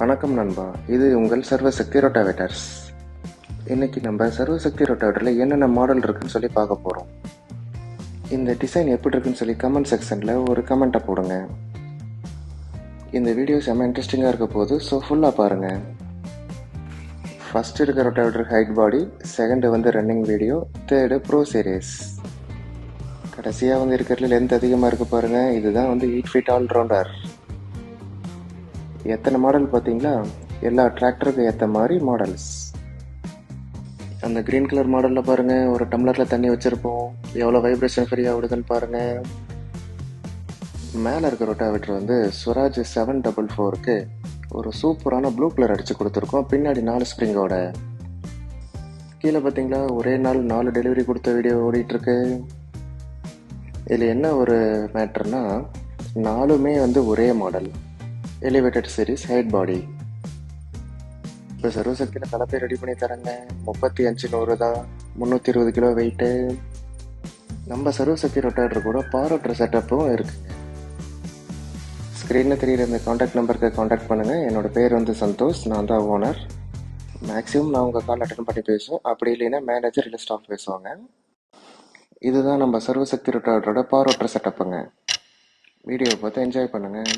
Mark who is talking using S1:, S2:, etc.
S1: வணக்கம் நண்பா. இது உங்கள் சர்வசக்தி ரொட்டாவேட்டர்ஸ். இன்னைக்கு நம்ம சர்வசக்தி ரொட்டாவேட்டரில் என்னென்ன மாடல் இருக்குன்னு சொல்லி பார்க்க போகிறோம் இந்த டிசைன் எப்படி இருக்குன்னு சொல்லி கமெண்ட் செக்ஷனில் ஒரு கமெண்ட்டை போடுங்க. இந்த வீடியோ செம்ம இன்ட்ரெஸ்டிங்காக இருக்க போது ஸோ ஃபுல்லாக பாருங்கள் ஃபஸ்ட் இருக்க ரொட்டாவேட்டர் ஹைட் பாடி செகண்டு வந்து running video third pro series கடைசியாக வந்து இருக்கிறதுல லென்த் அதிகமாக இருக்க பாருங்கள் இதுதான் வந்து எயிட் ஃபீட் ஆல்ரவுண்டர் எத்தனை மாடல் பார்த்தீங்களா? எல்லா டிராக்டருக்கும் ஏற்ற மாதிரி மாடல்ஸ் அந்த க்ரீன் கலர் மாடலில் பாருங்கள் ஒரு டம்ளரில் தண்ணி வச்சுருப்போம். எவ்வளோ வைப்ரேஷன் ஃப்ரீயாக விடுதுன்னு பாருங்கள் மேலே இருக்க ரொட்டாவேட்டர் வந்து சுராஜ் செவன் டபுள் ஃபோருக்கு ஒரு சூப்பரான ப்ளூ கலர் அடித்து கொடுத்துருக்கோம். பின்னாடி நாலு ஸ்ப்ரிங்கோட கீழே பார்த்தீங்களா? ஒரே நாள் நாலு டெலிவரி கொடுத்த வீடியோ ஓடிட்டுருக்கு இதில் என்ன ஒரு மேட்ருனா நாலுமே வந்து ஒரே model elevated series height body இப்போ சர்வசக்தியில் கலப்பை ரெடி பண்ணி தரேங்க. முப்பத்தி அஞ்சு நூறு தான். முந்நூற்றி இருபது கிலோ வெயிட்டு நம்ம சர்வசக்தி ரொட்டேட்டர் கூட பாரோட்டர் செட்டப்பும் இருக்குங்க ஸ்க்ரீனில் தெரியுற இந்த காண்டாக்ட் நம்பருக்கு காண்டாக்ட் பண்ணுங்கள் என்னோட பேர் வந்து சந்தோஷ். நான் தான் ஓனர் மேக்ஸிமம் நான் உங்கள் கால் அட்டன் பண்ணி பேசுவேன் அப்படி இல்லைன்னா மேனேஜர் இல்லை ஸ்டாஃப் பேசுவாங்க. இதுதான் நம்ம சர்வசக்தி ரொட்டாட்டரோட பாரோட்டர் செட்டப்புங்க வீடியோவை பார்த்து என்ஜாய் பண்ணுங்கள்